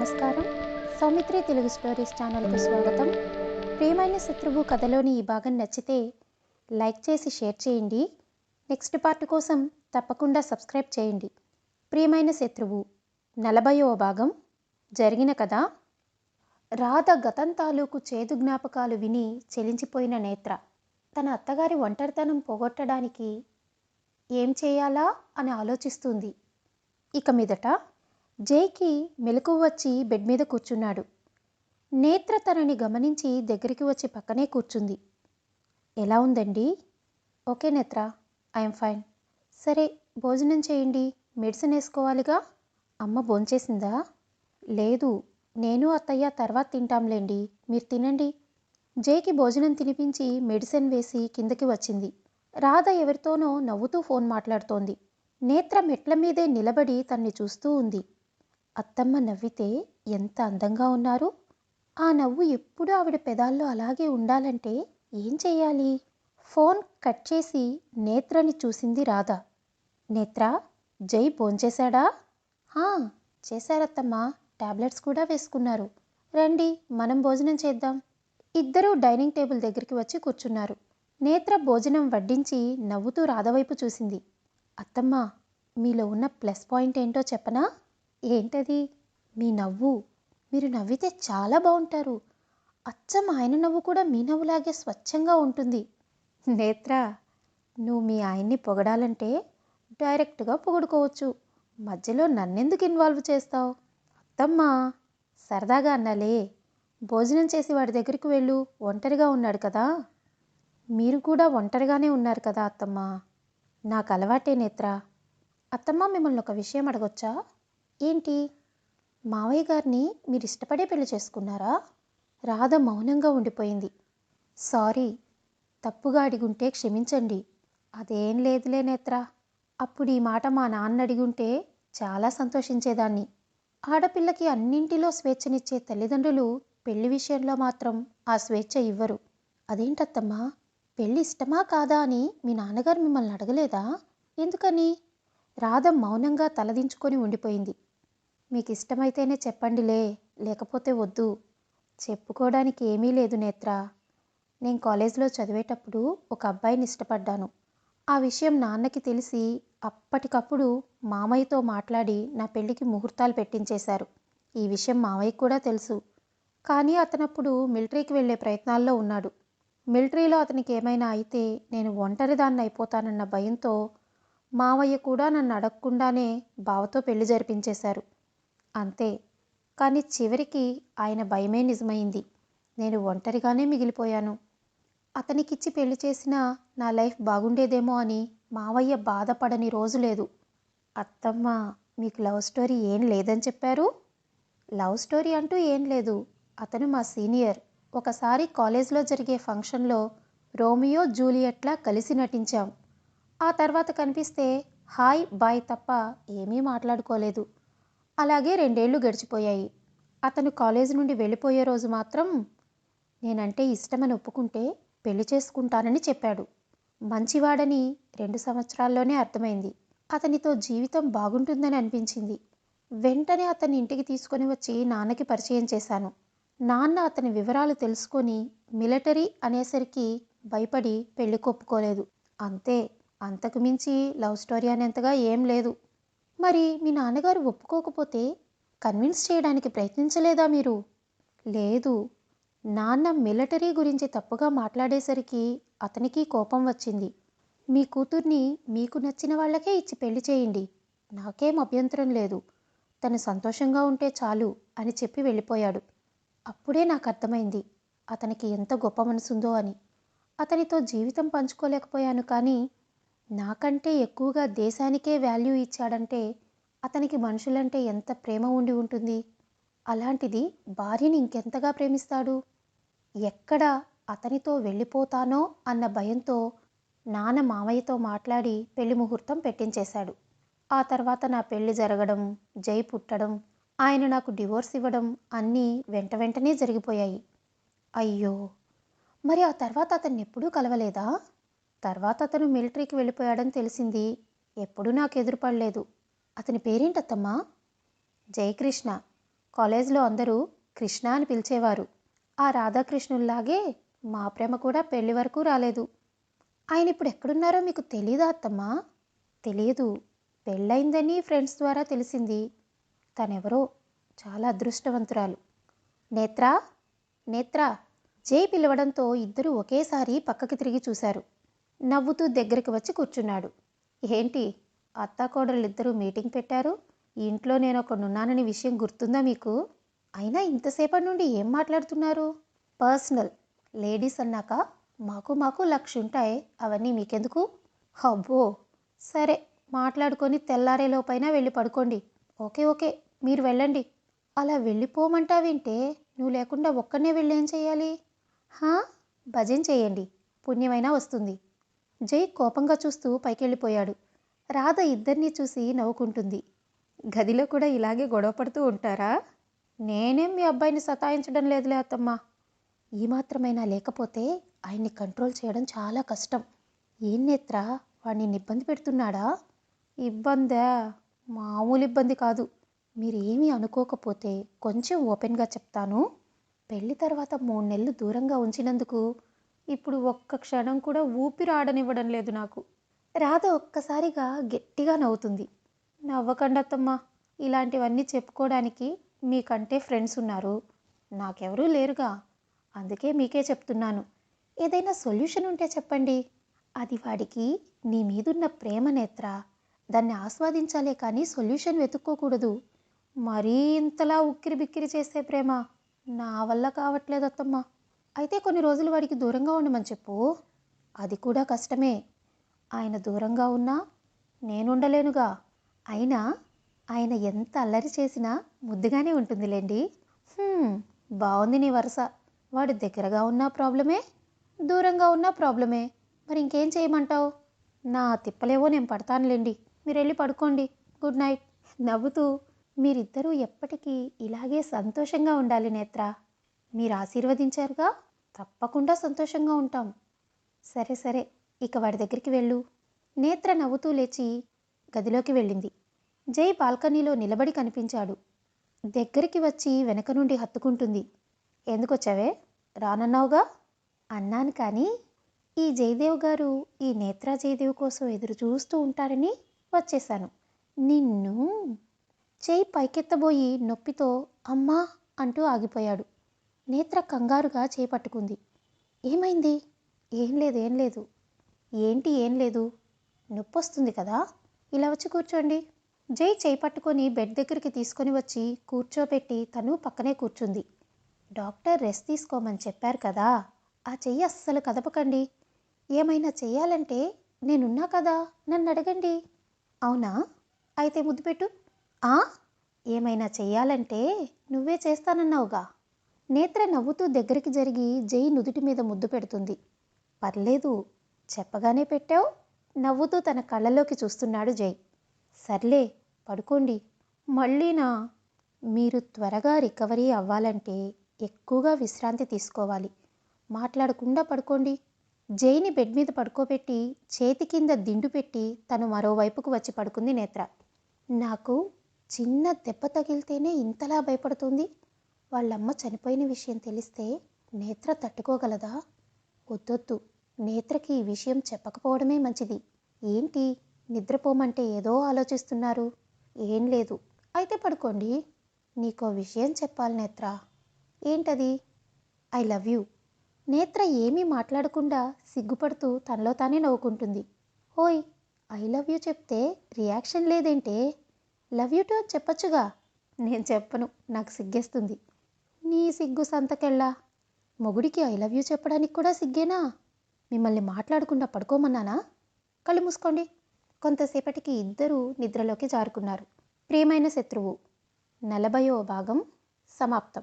నమస్కారం. సౌమిత్రి తెలుగు స్టోరీస్ ఛానల్కు స్వాగతం. ప్రియమైన శత్రువు కథలోని ఈ భాగం నచ్చితే లైక్ చేసి షేర్ చేయండి. నెక్స్ట్ పార్ట్ కోసం తప్పకుండా సబ్స్క్రైబ్ చేయండి. ప్రియమైన శత్రువు నలభైవ భాగం జరిగిన కథ. రాధ గతం తాలూకు చేదు జ్ఞాపకాలు విని చెలించిపోయిన నేత్ర. తన అత్తగారి ఒంటరితనం పోగొట్టడానికి ఏం చేయాలా అని ఆలోచిస్తుంది. ఇక మీదట జైకి మెలకు వచ్చి బెడ్ మీద కూర్చున్నాడు. నేత్ర తనని గమనించి దగ్గరికి వచ్చి పక్కనే కూర్చుంది. ఎలా ఉందండి? ఓకే నేత్ర ఐఎమ్ ఫైన్. సరే భోజనం చేయండి. మెడిసిన్ వేసుకోవాలిగా? అమ్మ భోంచేసిందా? లేదు. నేను అత్తయ్య తర్వాత తింటాంలేండి. మీరు తినండి. జైకి భోజనం తినిపించి మెడిసిన్ వేసి కిందకి వచ్చింది. రాధ ఎవరితోనో నవ్వుతూ ఫోన్ మాట్లాడుతోంది. నేత్ర మెట్ల మీదే నిలబడి తన్ని చూస్తూ ఉంది. అత్తమ్మ నవ్వితే ఎంత అందంగా ఉన్నారు? ఆ నవ్వు ఎప్పుడూ ఆవిడ పెదాల్లో అలాగే ఉండాలంటే ఏం చెయ్యాలి ఫోన్ కట్ చేసి నేత్రని చూసింది రాధ. నేత్ర జై భోంచేశాడా హా చేశారత్తమ్మా. టాబ్లెట్స్ కూడా వేసుకున్నారు. రండి మనం భోజనం చేద్దాం. ఇద్దరూ డైనింగ్ టేబుల్ దగ్గరికి వచ్చి కూర్చున్నారు. నేత్ర భోజనం వడ్డించి నవ్వుతూ రాధవైపు చూసింది. అత్తమ్మ మీలో ఉన్న ప్లస్ పాయింట్ ఏంటో చెప్పనా? ఏంటది? మీ నవ్వు. మీరు నవ్వితే చాలా బాగుంటారు. అచ్చం ఆయన నవ్వు కూడా మీ నవ్వులాగే స్వచ్ఛంగా ఉంటుంది. నేత్ర నువ్వు మీ ఆయన్ని పొగడాలంటే డైరెక్ట్గా పొగడుకోవచ్చు. మధ్యలో నన్నెందుకు ఇన్వాల్వ్ చేస్తావు? అత్తమ్మా సరదాగా అన్నాలే. భోజనం చేసి వాడి దగ్గరికి వెళ్ళు. ఒంటరిగా ఉన్నాడు కదా. మీరు కూడా ఒంటరిగానే ఉన్నారు కదా అత్తమ్మ. నాకు అలవాటే నేత్ర. అత్తమ్మ మిమ్మల్ని ఒక విషయం అడగొచ్చా? ఏంటి? మావయ్య గారిని మీరు ఇష్టపడే పెళ్ళి చేసుకున్నారా? రాధ మౌనంగా ఉండిపోయింది. సారీ తప్పుగా అడిగుంటే క్షమించండి. అదేం లేదులే నేత్ర. అప్పుడు ఈ మాట మా నాన్న అడిగుంటే చాలా సంతోషించేదాన్ని. ఆడపిల్లకి అన్నింటిలో స్వేచ్ఛనిచ్చే తల్లిదండ్రులు పెళ్ళి విషయంలో మాత్రం ఆ స్వేచ్ఛ ఇవ్వరు. అదేంటత్తమ్మా? పెళ్ళి ఇష్టమా కాదా అని మీ నాన్నగారు మిమ్మల్ని అడగలేదా? ఎందుకని? రాధ మౌనంగా తలదించుకొని ఉండిపోయింది. మీకు ఇష్టమైతేనే చెప్పండిలే లేకపోతే వద్దు. చెప్పుకోవడానికి ఏమీ లేదు నేత్ర. నేను కాలేజీలో చదివేటప్పుడు ఒక అబ్బాయిని ఇష్టపడ్డాను. ఆ విషయం నాన్నకి తెలిసి అప్పటికప్పుడు మామయ్యతో మాట్లాడి నా పెళ్ళికి ముహూర్తాలు పెట్టించేశారు. ఈ విషయం మామయ్యకు కూడా తెలుసు. కానీ అతనప్పుడు మిలిటరీకి వెళ్ళే ప్రయత్నాల్లో ఉన్నాడు. మిలిటరీలో అతనికి ఏమైనా అయితే నేను ఒంటరిదాన్ని అయిపోతానన్న భయంతో మావయ్య కూడా నన్ను అడగకుండానే బావతో పెళ్ళి జరిపించేశారు. అంతే. కానీ చివరికి ఆయన భయమే నిజమైంది. నేను ఒంటరిగానే మిగిలిపోయాను. అతనికిచ్చి పెళ్ళి చేసినా నా లైఫ్ బాగుండేదేమో అని మావయ్య బాధపడని రోజు లేదు. అత్తమ్మ మీకు లవ్ స్టోరీ ఏం లేదని చెప్పారు? లవ్ స్టోరీ అంటూ ఏం లేదు. అతను మా సీనియర్. ఒకసారి కాలేజ్లో జరిగే ఫంక్షన్లో రోమియో జూలియట్లా కలిసి నటించాం. ఆ తర్వాత కనిపిస్తే హాయ్ బాయ్ తప్ప ఏమీ మాట్లాడుకోలేదు. అలాగే రెండేళ్ళు గడిచిపోయాయి. అతను కాలేజీ నుండి వెళ్ళిపోయే రోజు మాత్రం నేనంటే ఇష్టమని ఒప్పుకుంటే పెళ్ళి చేసుకుంటానని చెప్పాడు. మంచివాడని రెండు సంవత్సరాల్లోనే అర్థమైంది. అతనితో జీవితం బాగుంటుందని అనిపించింది. వెంటనే అతన్ని ఇంటికి తీసుకొని వచ్చి నాన్నకి పరిచయం చేశాను. నాన్న అతని వివరాలు తెలుసుకొని మిలిటరీ అనేసరికి భయపడి పెళ్ళి కొప్పుకోలేదు అంతే అంతకు మించి లవ్ స్టోరీ అనేంతగా ఏం లేదు. మరి మీ నాన్నగారు ఒప్పుకోకపోతే కన్విన్స్ చేయడానికి ప్రయత్నించలేదా మీరు? లేదు. నాన్న మిలిటరీ గురించి తప్పుగా మాట్లాడేసరికి అతనికి కోపం వచ్చింది. మీ కూతుర్ని మీకు నచ్చిన వాళ్ళకే ఇచ్చి పెళ్ళి చేయండి. నాకేం అభ్యంతరం లేదు. తను సంతోషంగా ఉంటే చాలు అని చెప్పి వెళ్ళిపోయాడు. అప్పుడే నాకు అర్థమైంది. అతనికి ఎంత గొప్ప మనసుందో అని. అతనితో జీవితం పంచుకోలేకపోయాను కానీ నాకంటే ఎక్కువగా దేశానికే వాల్యూ ఇచ్చాడంటే అతనికి మనుషులంటే ఎంత ప్రేమ ఉండి ఉంటుంది? అలాంటిది భార్యని ఇంకెంతగా ప్రేమిస్తాడు? ఎక్కడ అతనితో వెళ్ళిపోతానో అన్న భయంతో నాన్న మామయ్యతో మాట్లాడి పెళ్ళి ముహూర్తం పెట్టించేశాడు. ఆ తర్వాత నా పెళ్ళి జరగడం జై పుట్టడం ఆయన నాకు డివోర్స్ ఇవ్వడం అన్నీ వెంట వెంటనే జరిగిపోయాయి. అయ్యో! మరి ఆ తర్వాత అతన్ని ఎప్పుడూ కలవలేదా? తర్వాత అతను మిలిటరీకి వెళ్ళిపోయాడని తెలిసింది. ఎప్పుడూ నాకు ఎదురుపడలేదు. అతని పేరేంటత్తమ్మా? జయకృష్ణ. కాలేజ్లో అందరూ కృష్ణ అని పిలిచేవారు. ఆ రాధాకృష్ణుల్లాగే మా ప్రేమ కూడా పెళ్ళి వరకు రాలేదు. ఆయన ఇప్పుడు ఎక్కడున్నారో మీకు తెలీదా అత్తమ్మా? తెలియదు పెళ్ళయిందని ఫ్రెండ్స్ ద్వారా తెలిసింది. తనెవరో? చాలా అదృష్టవంతురాలు. నేత్రా? నేత్రా? జై పిలవడంతో ఇద్దరూ ఒకేసారి పక్కకి తిరిగి చూశారు. నవ్వుతూ దగ్గరికి వచ్చి కూర్చున్నాడు. ఏంటి అత్తాకోడళ్ళిద్దరూ మీటింగ్ పెట్టారు? ఇంట్లో నేను ఒకడున్నానని విషయం గుర్తుందా మీకు? అయినా ఇంతసేపటి నుండి ఏం మాట్లాడుతున్నారు? పర్సనల్. లేడీస్ అన్నాక మాకు మాకు లక్ష ఉంటాయి అవన్నీ మీకెందుకు? అబ్బో! సరే మాట్లాడుకొని తెల్లారేలోపైన వెళ్ళి పడుకోండి. ఓకే ఓకే మీరు వెళ్ళండి. అలా వెళ్ళిపోమంటావేంటే? నువ్వు లేకుండా ఒక్కనే వెళ్ళి ఏం చేయాలి? హా? భజన చేయండి. పుణ్యమైనా వస్తుంది. జై కోపంగా చూస్తూ పైకెళ్ళిపోయాడు. రాధ ఇద్దరినీ చూసి నవ్వుకుంటుంది. గదిలో కూడా ఇలాగే గొడవ పడుతూ ఉంటారా? నేనేం మీ అబ్బాయిని సతాయించడం లేదులే అత్తమ్మ. ఈ మాత్రమైనా లేకపోతే ఆయన్ని కంట్రోల్ చేయడం చాలా కష్టం. ఏం నేత్ర? వాడిని ఇబ్బంది పెడుతున్నాడా? ఇబ్బందా? మామూలు ఇబ్బంది కాదు. మీరు ఏమీ అనుకోకపోతే కొంచెం ఓపెన్గా చెప్తాను. పెళ్ళి తర్వాత మూడు నెలలు దూరంగా ఉంచినందుకు ఇప్పుడు ఒక్క క్షణం కూడా ఊపిరి ఆడనివ్వడం లేదు నాకు. రాధ ఒక్కసారిగా గట్టిగా నవ్వుతుంది. నవ్వకండత్తమ్మ ఇలాంటివన్నీ చెప్పుకోవడానికి మీకంటే ఫ్రెండ్స్ ఉన్నారు. నాకెవరూ లేరుగా. అందుకే మీకే చెప్తున్నాను. ఏదైనా సొల్యూషన్ ఉంటే చెప్పండి. అది వాడికి నీ మీదున్న ప్రేమ నేత్ర. దాన్ని ఆస్వాదించాలే కానీ సొల్యూషన్ వెతుక్కోకూడదు. మరీ ఇంతలా ఉక్కిరి బిక్కిరి చేసే ప్రేమ నా వల్ల కావట్లేదత్తమ్మా. అయితే కొన్ని రోజులు వాడికి దూరంగా ఉండమని చెప్పు. అది కూడా కష్టమే. ఆయన దూరంగా ఉన్నా నేనుండలేనుగా అయినా ఆయన ఎంత అల్లరి చేసినా ముద్దుగానే ఉంటుందిలేండి. బాగుంది నీ వరుస. వాడు దగ్గరగా ఉన్నా ప్రాబ్లమే దూరంగా ఉన్నా ప్రాబ్లమే. మరి ఇంకేం చేయమంటావు? నా తిప్పలేవో నేను పడతానులేండి. మీరు వెళ్ళి పడుకోండి. Good night. నవ్వుతూ మీరిద్దరూ ఎప్పటికీ ఇలాగే సంతోషంగా ఉండాలి నేత్ర. మీరు ఆశీర్వదించారుగా? తప్పకుండా సంతోషంగా ఉంటాం. సరే సరే. ఇక వాడి దగ్గరికి వెళ్ళు. నేత్ర నవ్వుతూ లేచి గదిలోకి వెళ్ళింది. జై బాల్కనీలో నిలబడి కనిపించాడు. దగ్గరికి వచ్చి వెనక నుండి హత్తుకుంటుంది. ఎందుకొచ్చావే? రానన్నావుగా? అన్నాను కానీ ఈ జయదేవ్ గారు ఈ నేత్రా జయదేవ్ కోసం ఎదురు చూస్తూ ఉంటారని వచ్చేశాను. నిన్ను? చేయి పైకెత్తబోయి నొప్పితో అమ్మా అంటూ ఆగిపోయాడు. నేత్ర కంగారుగా చేయి పట్టుకుంది ఏమైంది? ఏం లేదు ఏం లేదు. ఏంటి ఏం లేదు? నొప్పొస్తుంది కదా? ఇలా వచ్చి కూర్చోండి. జై చేయి పట్టుకొని బెడ్ దగ్గరికి తీసుకొని వచ్చి కూర్చోబెట్టి తను పక్కనే కూర్చుంది. డాక్టర్ రెస్ట్ తీసుకోమని చెప్పారు కదా? ఆ చెయ్యి అస్సలు కదపకండి. ఏమైనా చెయ్యాలంటే నేనున్నా కదా? నన్ను అడగండి. అవునా? అయితే ముద్దు పెట్టు. ఆ? ఏమైనా చెయ్యాలంటే నువ్వే చేస్తానన్నావుగా. నేత్ర నవ్వుతూ దగ్గరికి జరిగి జై నుదుటి మీద ముద్దు పెడుతుంది. పర్లేదు చెప్పగానే పెట్టావు. నవ్వుతూ తన కళ్ళలోకి చూస్తున్నాడు జై. సర్లే పడుకోండి. మళ్ళీనా మీరు త్వరగా రికవరీ అవ్వాలంటే ఎక్కువగా విశ్రాంతి తీసుకోవాలి. మాట్లాడకుండా పడుకోండి. జైని బెడ్ మీద పడుకోబెట్టి చేతి కింద దిండు పెట్టి తను మరోవైపుకు వచ్చి పడుకుంది నేత్ర. నాకు చిన్న దెబ్బ తగిలితేనే ఇంతలా భయపడుతుంది. వాళ్ళమ్మ చనిపోయిన విషయం తెలిస్తే నేత్ర తట్టుకోగలదా? వద్దొద్దు. నేత్రకి ఈ విషయం చెప్పకపోవడమే మంచిది. ఏంటి? నిద్రపోమంటే ఏదో ఆలోచిస్తున్నారు. ఏం లేదు. అయితే పడుకోండి. నీకో విషయం చెప్పాలి నేత్ర. ఏంటది? I love you. నేత్ర ఏమీ మాట్లాడకుండా సిగ్గుపడుతూ తనలో తానే నవ్వుకుంటుంది. ఓయ్ ఐ లవ్ యూ చెప్తే రియాక్షన్ లేదేంటే? లవ్ యూ టు అని చెప్పొచ్చుగా? నేను చెప్పను. నాకు సిగ్గేస్తుంది. నీ సిగ్గు సంతకెళ్ళా? మొగుడికి ఐ లవ్ యూ చెప్పడానికి కూడా సిగ్గేనా? మిమ్మల్ని మాట్లాడకుండా పడుకోమన్నానా? కళ్ళు మూసుకోండి. కొంతసేపటికి ఇద్దరూ నిద్రలోకి జారుకున్నారు. ప్రియమైన శత్రువు. నలభయో భాగం సమాప్తం.